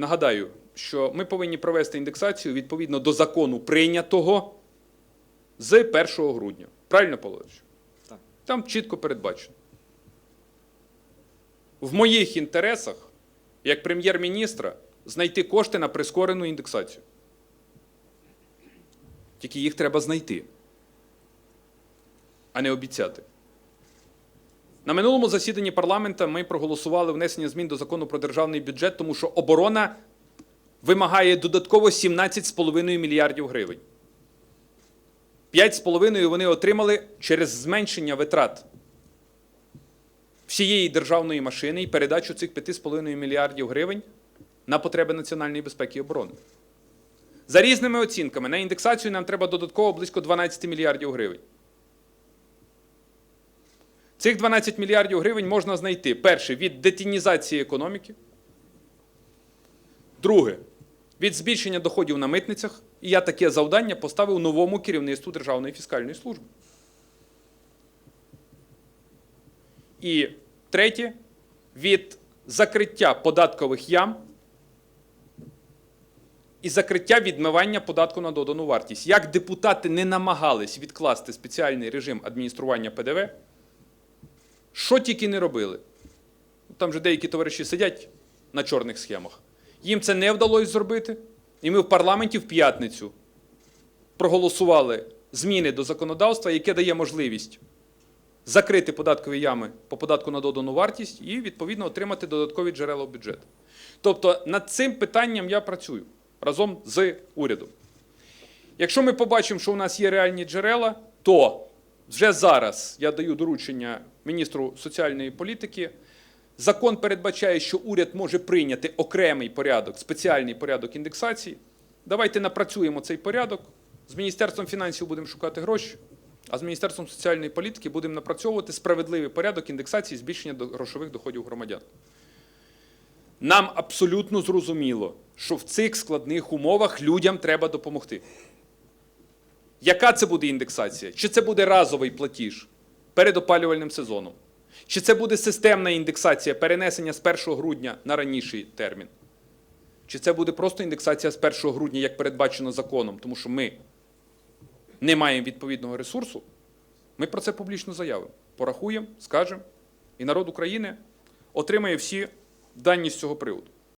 Нагадаю, що ми повинні провести індексацію відповідно до закону прийнятого з 1 грудня. Правильно, Павлович? Так. Там чітко передбачено. В моїх інтересах, як прем'єр-міністра, знайти кошти на прискорену індексацію. Тільки їх треба знайти, а не обіцяти. На минулому засіданні парламенту ми проголосували внесення змін до закону про державний бюджет, тому що оборона вимагає додатково 17,5 мільярдів гривень. 5,5 вони отримали через зменшення витрат всієї державної машини і передачу цих 5,5 мільярдів гривень на потреби національної безпеки і оборони. За різними оцінками, на індексацію нам треба додатково близько 12 мільярдів гривень. Цих 12 мільярдів гривень можна знайти перше від детінізації економіки, друге від збільшення доходів на митницях. І я таке завдання поставив новому керівництву Державної фіскальної служби. І третє від закриття податкових ям і закриття відмивання податку на додану вартість. Як депутати не намагались відкласти спеціальний режим адміністрування ПДВ, що тільки не робили. Там же деякі товариші сидять на чорних схемах. Їм це не вдалося зробити. І ми в парламенті в п'ятницю проголосували зміни до законодавства, яке дає можливість закрити податкові ями по податку на додану вартість і, відповідно, отримати додаткові джерела в бюджет. Тобто над цим питанням я працюю разом з урядом. Якщо ми побачимо, що у нас є реальні джерела, то вже зараз я даю доручення міністру соціальної політики. Закон передбачає, що уряд може прийняти окремий порядок, спеціальний порядок індексації. Давайте напрацюємо цей порядок. З Міністерством фінансів будемо шукати гроші, а з Міністерством соціальної політики будемо напрацьовувати справедливий порядок індексації збільшення грошових доходів громадян. Нам абсолютно зрозуміло, що в цих складних умовах людям треба допомогти. Яка це буде індексація? Чи це буде разовий платіж перед опалювальним сезоном? Чи це буде системна індексація перенесення з 1 грудня на раніший термін? Чи це буде просто індексація з 1 грудня, як передбачено законом, тому що ми не маємо відповідного ресурсу? Ми про це публічно заявимо. Порахуємо, скажемо, і народ України отримає всі дані з цього приводу.